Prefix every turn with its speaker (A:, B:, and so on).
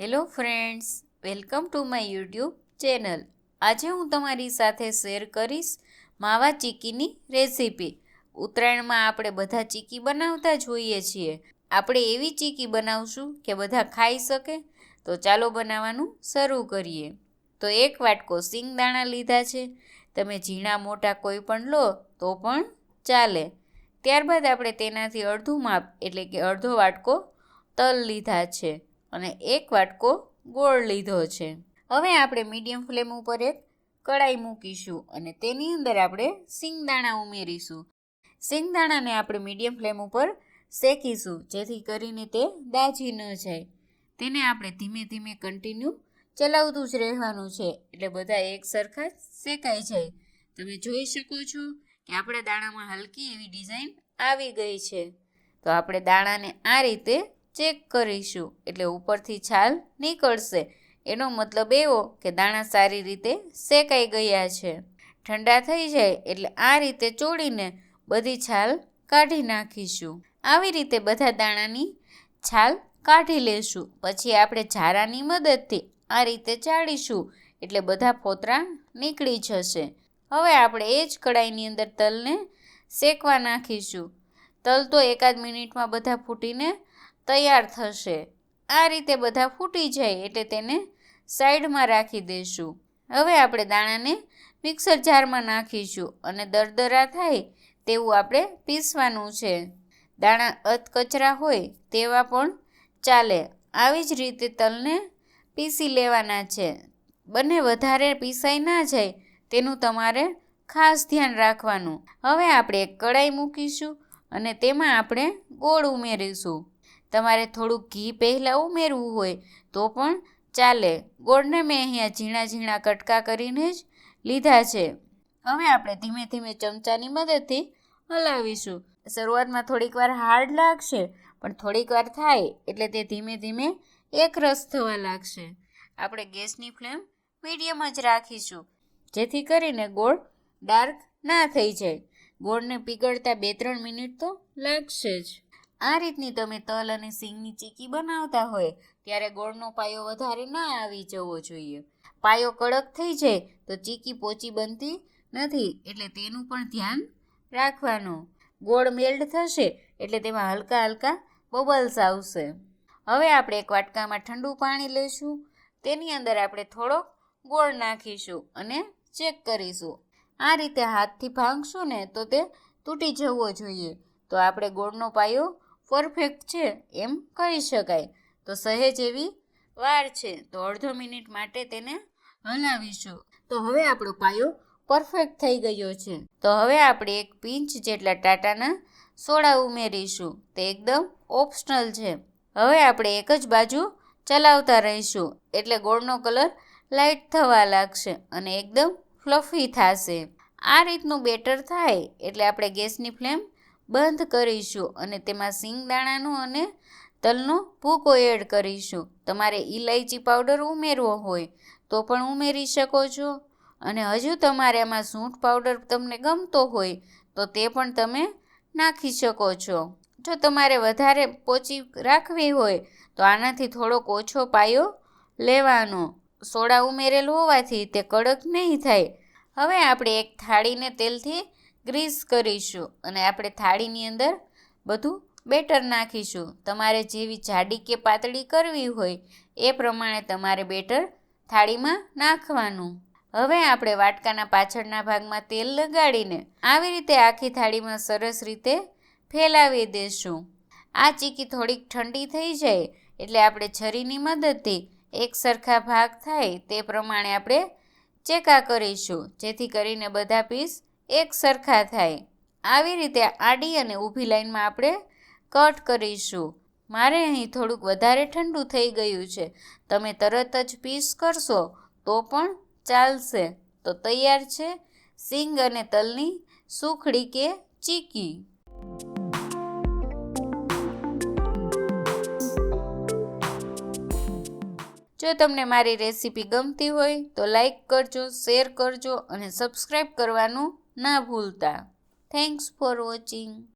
A: Hello friends welcome to my YouTube channel આજે હું તમારી સાથે શેર કરીશ માવા ચીકીની રેસીપી ઉત્તરાયણમાં આપણે બધા ચીકી બનાવતા જ હોઈએ છીએ. આપણે એવી ચીકી બનાવશું કે બધા ખાઈ શકે. તો ચાલો બનાવવાનું શરૂ કરીએ. તો એક વાટકો સિંગદાણા લીધા છે. તમે ઝીણા મોટા કોઈ પણ લો તો પણ ચાલે. ત્યારબાદ આપણે તેનાથી અડધું માપ, એટલે કે અડધો વાટકો, તલ લીધા છે અને એક વાટકો ગોળ લીધો છે. હવે આપણે મીડિયમ ફ્લેમ ઉપર એક કડાઈ મૂકીશું અને તેની અંદર આપણે સિંગદાણા ઉમેરીશું. સિંગદાણાને આપણે મીડિયમ ફ્લેમ ઉપર શેકીશું, જેથી કરીને તે દાજી ન જાય. તેને આપણે ધીમે ધીમે કન્ટિન્યુ ચલાવતું જ રહેવાનું છે, એટલે બધા એક સરખા શેકાઈ જાય. તમે જોઈ શકો છો કે આપણા દાણામાં હલકી એવી ડિઝાઇન આવી ગઈ છે. તો આપણે દાણાને આ રીતે ચેક કરીશું. એટલે ઉપરથી છાલ નીકળશે. એનો મતલબ એવો કે દાણા સારી રીતે શેકાઈ ગયા છે. ઠંડા થઈ જાય એટલે આ રીતે ચોળીને બધી છાલ કાઢી નાખીશું. આવી રીતે બધા દાણાની છાલ કાઢી લેશું. પછી આપણે ઝારાની મદદથી આ રીતે ચાળીશું. એટલે બધા ફોતરા નીકળી જશે. હવે આપણે એ જ કડાઈની અંદર તલને શેકવા નાખીશું. તલ તો એકાદ મિનિટમાં બધા ફૂટીને તૈયાર થશે. આ રીતે બધા ફૂટી જાય એટલે તેને સાઈડમાં રાખી દઈશું હવે આપણે દાણાને મિક્સર જારમાં નાખીશું અને દરદરા થાય તેવું આપણે પીસવાનું છે. દાણા અધકચરા હોય તેવા પણ ચાલે. આવી જ રીતે તલને પીસી લેવાના છે. બંને વધારે પીસાઈ ના જાય તેનું તમારે ખાસ ધ્યાન રાખવાનું. હવે આપણે એક કડાઈ મૂકીશું અને તેમાં આપણે ગોળ ઉમેરીશું. તમારે થોડું ઘી પહેલાં ઉમેરવું હોય તો પણ ચાલે. ગોળને મેં અહીંયા ઝીણા ઝીણા કટકા કરીને જ લીધા છે. હવે આપણે ધીમે ધીમે ચમચાની મદદથી હલાવીશું. શરૂઆતમાં થોડીક વાર હાર્ડ લાગશે, પણ થોડીક વાર થાય એટલે તે ધીમે ધીમે એક રસ થવા લાગશે. આપણે ગેસની ફ્લેમ મીડિયમ જ રાખીશું. જેથી કરીને ગોળ ડાર્ક ના થઈ જાય. ગોળને પીગળતા બે ત્રણ મિનિટ તો લાગશે જ. આ રીતની તમે તલ અને સિંગની ચીકી બનાવતા હોય, ત્યારે ગોળનો પાયો વધારે ના આવી જવો જોઈએ. પાયો કડક થઈ જાય, તો ચીકી પોચી બનતી નથી, એટલે તેનું પણ ધ્યાન રાખવાનું. ગોળ મેલ્ડ થશે, એટલે તેમાં હલકા હલકા બબલ્સ આવશે. હવે આપણે એક વાટકામાં ઠંડુ પાણી લઈશું. તેની અંદર આપણે થોડોક ગોળ નાખીશું અને ચેક કરીશું. આ રીતે હાથથી ભાંગશું ને તો તે તૂટી જવો જોઈએ. તો આપણે ગોળનો પાયો પરફેક્ટ છે એમ કહી શકાય. તો સહેજ એવી વાર છે. તો અડધો મિનિટ માટે તેને હલાવીશું. તો હવે આપણો પાયો પરફેક્ટ થઈ ગયો છે. તો હવે આપણે એક પિંચ જેટલા ટાટાના સોડા ઉમેરીશું. તે એકદમ ઓપ્શનલ છે. હવે આપણે એક જ બાજુ ચલાવતા રહીશું. એટલે ગોળનો કલર લાઇટ થવા લાગશે અને એકદમ ફ્લફી થશે. આ રીતનું બેટર થાય એટલે આપણે ગેસની ફ્લેમ બંધ કરીશું અને તેમાં સિંગદાણાનો અને તલનો ભૂકો એડ કરીશું. તમારે ઇલાયચી પાવડર ઉમેરવો હોય તો પણ ઉમેરી શકો છો. અને હજુ તમારે આમાં સૂંઠ પાવડર તમને ગમતો હોય તો તે પણ તમે નાખી શકો છો. જો તમારે વધારે પોચી રાખવી હોય તો આનાથી થોડોક ઓછો પાયો લેવાનો. સોડા ઉમેરેલ હોવાથી તે કડક નહીં થાય. હવે આપણે એક થાળીને તેલથી ગ્રીસ કરીશું અને આપણે થાળીની અંદર બધું બેટર નાખીશું. તમારે જેવી જાડી કે પાતળી કરવી હોય એ પ્રમાણે તમારે બેટર થાળીમાં નાખવાનું. હવે આપણે વાટકાના પાછળના ભાગમાં તેલ લગાડીને આવી રીતે આખી થાળીમાં સરસ રીતે ફેલાવી દેશું. આ ચીકી થોડીક ઠંડી થઈ જાય એટલે આપણે છરીની મદદથી એક સરખા ભાગ થાય તે પ્રમાણે આપણે ચેકા કરીશું. જેથી કરીને બધા પીસ એક સરખા થાય. આવી રીતે આડી અને ઊભી લાઈનમાં આપણે કટ કરીશું. મારે અહીં થોડુંક વધારે ઠંડુ થઈ ગયું છે. તમે તરત જ પીસ કરશો તો પણ ચાલશે. તો તૈયાર છે સિંગ અને તલની સુખડી કે ચીકી. જો તમને મારી રેસીપી ગમતી હોય તો લાઈક કરજો, શેર કરજો અને સબસ્ક્રાઈબ કરવાનું ના ભૂલતા. Thanks for watching